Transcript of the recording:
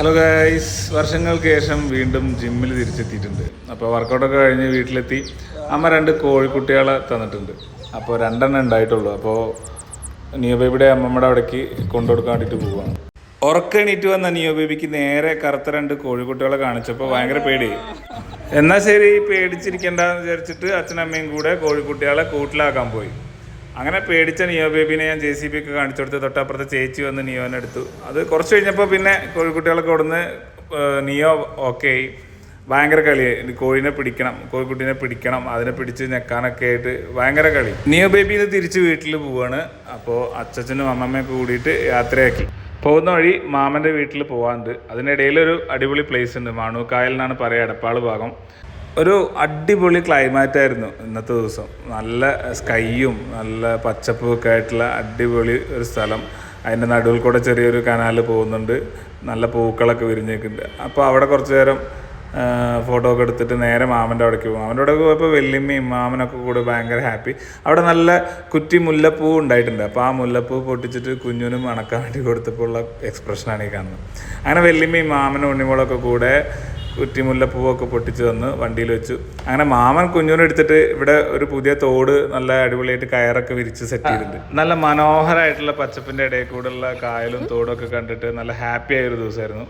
Hello guys വർഷങ്ങൾക്ക് ശേഷം വീണ്ടും ജിമ്മിൽ തിരിച്ചെത്തിയിട്ടുണ്ട്. അപ്പോൾ വർക്കൗട്ടൊക്കെ കഴിഞ്ഞ് വീട്ടിലെത്തി. അമ്മ രണ്ട് കോഴിക്കുട്ടികളെ തന്നിട്ടുണ്ട്. അപ്പോൾ രണ്ടെണ്ണം ഉണ്ടായിട്ടുള്ളൂ. അപ്പോൾ നിയോ ബേബിയുടെ അമ്മമ്മയുടെ അവിടേക്ക് കൊണ്ടുകൊടുക്കാൻ വേണ്ടിയിട്ട് പോവുകയാണ് ഉറക്കെണീറ്റ് വന്ന നിയോ ബേബിക്ക് നേരെ കറുത്ത രണ്ട് കോഴിക്കുട്ടികളെ കാണിച്ചപ്പോൾ ഭയങ്കര പേടി. എന്നാൽ ശരി പേടിച്ചിരിക്കണ്ടെന്ന് വിചാരിച്ചിട്ട് അച്ഛനമ്മയും കൂടെ കോഴിക്കുട്ടികളെ കൂട്ടിലാക്കാൻ പോയി. അങ്ങനെ പേടിച്ച നിയോ ബേബിനെ ഞാൻ ജെ സി ബി ഒക്കെ കാണിച്ചു കൊടുത്ത് തൊട്ടപ്പുറത്തെ ചേച്ചി വന്ന് നിയോനെ എടുത്തു. അത് കുറച്ച് കഴിഞ്ഞപ്പോൾ പിന്നെ കോഴിക്കുട്ടികളൊക്കെ കൊടുന്ന് നിയോ ഓക്കെ ആയി. ഭയങ്കര കളി. കോഴിനെ പിടിക്കണം കോഴിക്കുട്ടീനെ പിടിക്കണം അതിനെ പിടിച്ച് ഞെക്കാനൊക്കെ ആയിട്ട് ഭയങ്കര കളി. നിയോ ബേബി ഇത് തിരിച്ച് വീട്ടിൽ പോവാണ്. അപ്പോൾ അച്ഛനും അമ്മമ്മയൊക്കെ കൂടിയിട്ട് യാത്രയാക്കി. പോകുന്ന വഴി മാമന്റെ വീട്ടിൽ പോകാനുണ്ട് അതിനിടയിൽ ഒരു അടിപൊളി പ്ലേസ് ഉണ്ട്. മാണൂക്കായൽ എന്നാണ് പറയുക എടപ്പാൾ ഭാഗം. ഒരു അടിപൊളി ക്ലൈമാറ്റ് ആയിരുന്നു ഇന്നത്തെ ദിവസം. നല്ല സ്കൈയും നല്ല പച്ചപ്പും ഒക്കെ ആയിട്ടുള്ള അടിപൊളി ഒരു സ്ഥലം. അതിന്റെ നടുവിൽ കൂടെ ചെറിയൊരു കനാൽ പോകുന്നുണ്ട്. നല്ല പൂക്കളൊക്കെ വിരിഞ്ഞേക്കുന്നുണ്ട് അപ്പോൾ അവിടെ കുറച്ച് നേരം ഫോട്ടോ ഒക്കെ എടുത്തിട്ട് നേരെ മാമന്റെ അവിടേക്ക് പോകും. മാമന്റെ അവിടെ പോയപ്പോൾ വെല്ലിമ്മയും മാമനൊക്കെ കൂടെ ഭയങ്കര ഹാപ്പി അവിടെ നല്ല കുറ്റി മുല്ലപ്പൂ ഉണ്ടായിട്ടുണ്ട്. അപ്പോൾ ആ മുല്ലപ്പൂ പൊട്ടിച്ചിട്ട് കുഞ്ഞിനും മണക്കാൻ വേണ്ടി കൊടുത്തപ്പോൾ ഉള്ള എക്സ്പ്രഷനാണ് ഈ കാണുന്നത്. അങ്ങനെ വെല്ലിമ്മയും മാമനും ഉണ്ണിമോളൊക്കെ കൂടെ കുറ്റി മുല്ലപ്പൂവൊക്കെ പൊട്ടിച്ച് തന്ന് വണ്ടിയിൽ വെച്ചു. അങ്ങനെ മാമൻ കുഞ്ഞുനെ എടുത്തിട്ട് ഇവിടെ ഒരു പുതിയ തോട് നല്ല അടിപൊളിയായിട്ട് കയറൊക്കെ വിരിച്ച് സെറ്റ് ചെയ്തിട്ടുണ്ട്. നല്ല മനോഹരമായിട്ടുള്ള പച്ചപ്പിന്റെ ഇടയിൽ കൂടെയുള്ള കായലും തോടും ഒക്കെ കണ്ടിട്ട് നല്ല ഹാപ്പി ആയ ഒരു ദിവസമായിരുന്നു.